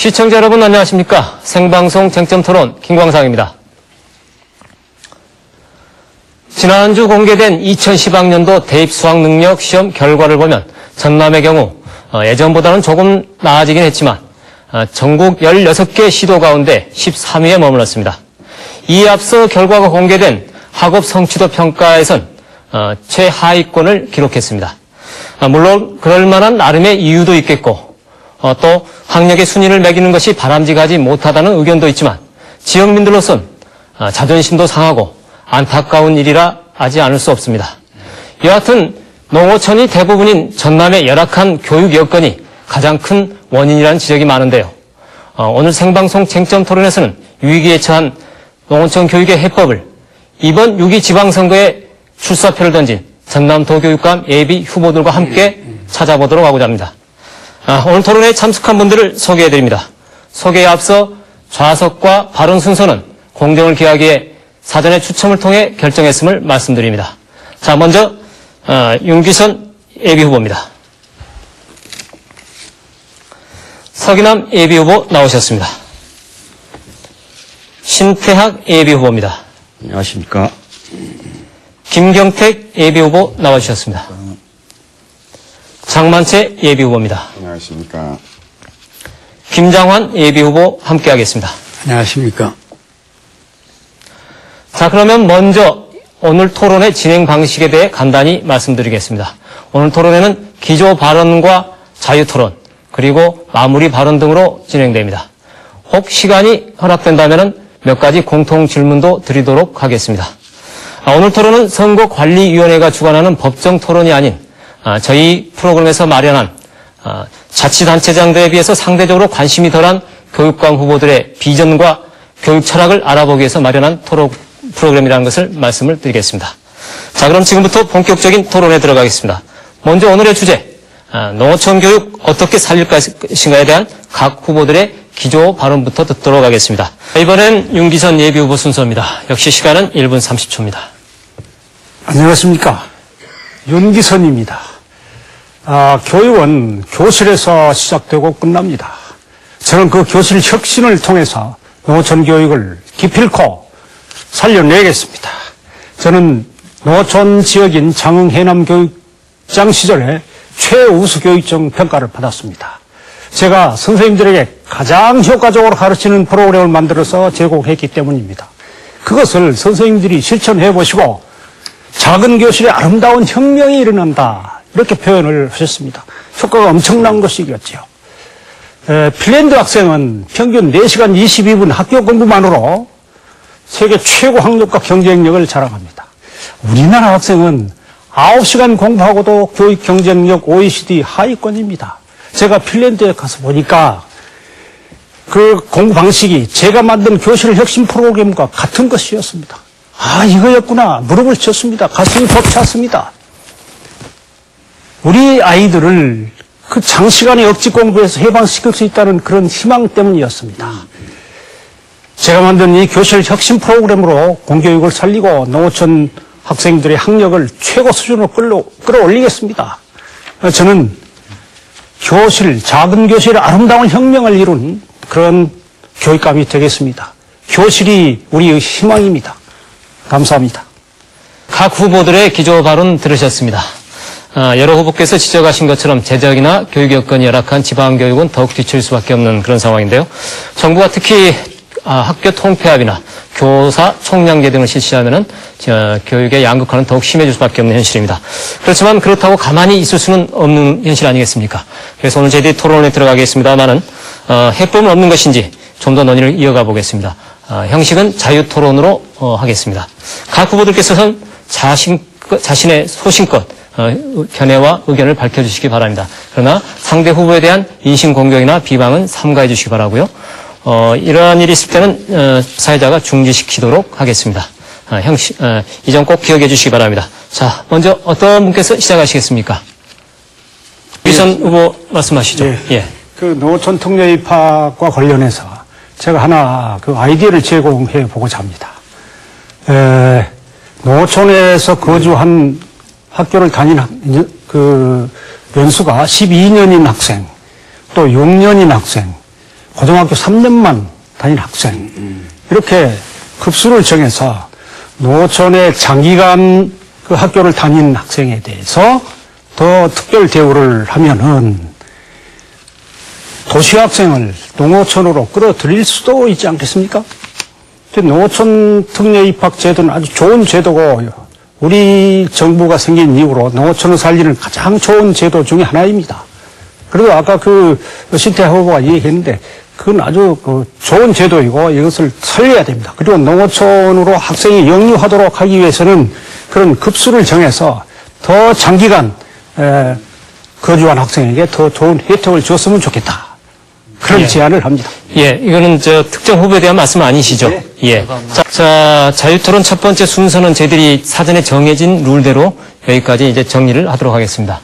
시청자 여러분 안녕하십니까? 생방송 쟁점 토론 김광상입니다. 지난주 공개된 2010학년도 대입 수학 능력 시험 결과를 보면 전남의 경우 어, 예전보다는 조금 나아지긴 했지만 어, 전국 16개 시도 가운데 13위에 머물렀습니다. 이에 앞서 결과가 공개된 학업 성취도 평가에선 어, 최하위권을 기록했습니다. 아, 물론 그럴 만한 나름의 이유도 있겠고 어, 또 학력의 순위를 매기는 것이 바람직하지 못하다는 의견도 있지만 지역민들로선 아, 자존심도 상하고 안타까운 일이라 하지 않을 수 없습니다. 여하튼 농어촌이 대부분인 전남의 열악한 교육 여건이 가장 큰 원인이라는 지적이 많은데요. 어, 오늘 생방송 쟁점 토론에서는 위기에 처한 농어촌 교육의 해법을 이번 6.2 지방선거에 출사표를 던진 전남도교육감 예비 후보들과 함께 찾아보도록 하고자 합니다. 아, 오늘 토론에 참석한 분들을 소개해드립니다. 소개에 앞서 좌석과 발언 순서는 공정을 기하기 위해 사전에 추첨을 통해 결정했음을 말씀드립니다. 자, 먼저 어, 윤기선 예비 후보입니다. 서기남 예비 후보 나오셨습니다. 신태학 예비 후보입니다. 안녕하십니까. 김경택 예비 후보 나와주셨습니다. 장만채 예비 후보입니다. 안녕하십니까. 김장환 예비 후보 함께하겠습니다. 안녕하십니까. 자, 그러면 먼저 오늘 토론의 진행 방식에 대해 간단히 말씀드리겠습니다. 오늘 토론회는 기조 발언과 자유 토론, 그리고 마무리 발언 등으로 진행됩니다. 혹 시간이 허락된다면 몇 가지 공통 질문도 드리도록 하겠습니다. 아, 오늘 토론은 선거관리위원회가 주관하는 법정 토론이 아닌 아, 저희 프로그램에서 마련한 아, 자치단체장들에 비해서 상대적으로 관심이 덜한 교육감 후보들의 비전과 교육 철학을 알아보기 위해서 마련한 토론 프로그램이라는 것을 말씀을 드리겠습니다. 자, 그럼 지금부터 본격적인 토론에 들어가겠습니다. 먼저 오늘의 주제, 아, 농어촌 교육 어떻게 살릴 것인가에 대한 각 후보들의 기조 발언부터 듣도록 하겠습니다. 이번엔 윤기선 예비 후보 순서입니다. 역시 시간은 1분 30초입니다. 안녕하십니까. 윤기선입니다. 아, 교육은 교실에서 시작되고 끝납니다. 저는 그 교실 혁신을 통해서 농어촌 교육을 기필코 살려내겠습니다. 저는 농어촌 지역인 장흥 해남 교육장 시절에 최우수 교육청 평가를 받았습니다. 제가 선생님들에게 가장 효과적으로 가르치는 프로그램을 만들어서 제공했기 때문입니다. 그것을 선생님들이 실천해 보시고 작은 교실에 아름다운 혁명이 일어난다. 이렇게 표현을 하셨습니다. 효과가 엄청난 것이겠죠. 에, 핀란드 학생은 평균 4시간 22분 학교 공부만으로 세계 최고 학력과 경쟁력을 자랑합니다. 우리나라 학생은 9시간 공부하고도 교육 경쟁력 OECD 하위권입니다. 제가 핀란드에 가서 보니까 그 공부 방식이 제가 만든 교실 혁신 프로그램과 같은 것이었습니다. 아, 이거였구나. 무릎을 쳤습니다. 가슴이 벅찼습니다. 우리 아이들을 그 장시간의 억지 공부에서 해방시킬 수 있다는 그런 희망 때문이었습니다. 제가 만든 이 교실 혁신 프로그램으로 공교육을 살리고 농어촌 학생들의 학력을 최고 수준으로 끌어, 끌어올리겠습니다. 저는 교실, 작은 교실의 아름다운 혁명을 이룬 그런 교육감이 되겠습니다. 교실이 우리의 희망입니다. 감사합니다. 각 후보들의 기조 발언 들으셨습니다. 아, 여러 후보께서 지적하신 것처럼 재정이나 교육 여건이 열악한 지방교육은 더욱 뒤칠 수밖에 없는 그런 상황인데요. 정부가 특히 아, 학교 통폐합이나 교사 총량제 등을 실시하면은 저, 교육의 양극화는 더욱 심해질 수밖에 없는 현실입니다. 그렇지만 그렇다고 가만히 있을 수는 없는 현실 아니겠습니까? 그래서 오늘 저희들이 토론에 들어가겠습니다만은 어, 해법은 없는 것인지 좀 더 논의를 이어가 보겠습니다. 아, 형식은 자유 토론으로 어, 하겠습니다. 각 후보들께서는 자신, 자신의 소신껏 어, 견해와 의견을 밝혀주시기 바랍니다. 그러나 상대 후보에 대한 인신 공격이나 비방은 삼가해 주시기 바라고요. 어, 이러한 일이 있을 때는 어, 사회자가 중지시키도록 하겠습니다. 아, 형식, 어, 이점 꼭 기억해 주시기 바랍니다. 자, 먼저 어떤 분께서 시작하시겠습니까? 위선 후보 말씀하시죠. 예. 예. 그 농어촌 통례 입학과 관련해서 제가 하나 그 아이디어를 제공해 보고자 합니다. 에, 농어촌에서 거주한 학교를 다닌 학- 그 연수가 12년인 학생, 또 6년인 학생, 고등학교 3년만 다닌 학생 이렇게 급수를 정해서 노천에 장기간 그 학교를 다닌 학생에 대해서 더 특별 대우를 하면은 도시 학생을 농어촌으로 끌어들일 수도 있지 않겠습니까? 농어촌 특례 입학 제도는 아주 좋은 제도고 우리 정부가 생긴 이후로 농어촌을 살리는 가장 좋은 제도 중에 하나입니다. 그리고 아까 그 신태 후보가 얘기했는데 그건 아주 그 좋은 제도이고 이것을 살려야 됩니다. 그리고 농어촌으로 학생이 영유하도록 하기 위해서는 그런 급수를 정해서 더 장기간 에, 거주한 학생에게 더 좋은 혜택을 줬으면 좋겠다. 그런 예. 제안을 합니다. 예, 이거는 저 특정 후보에 대한 말씀 아니시죠? 예. 자, 자, 자유토론 첫 번째 순서는 저희들이 사전에 정해진 룰대로 여기까지 이제 정리를 하도록 하겠습니다.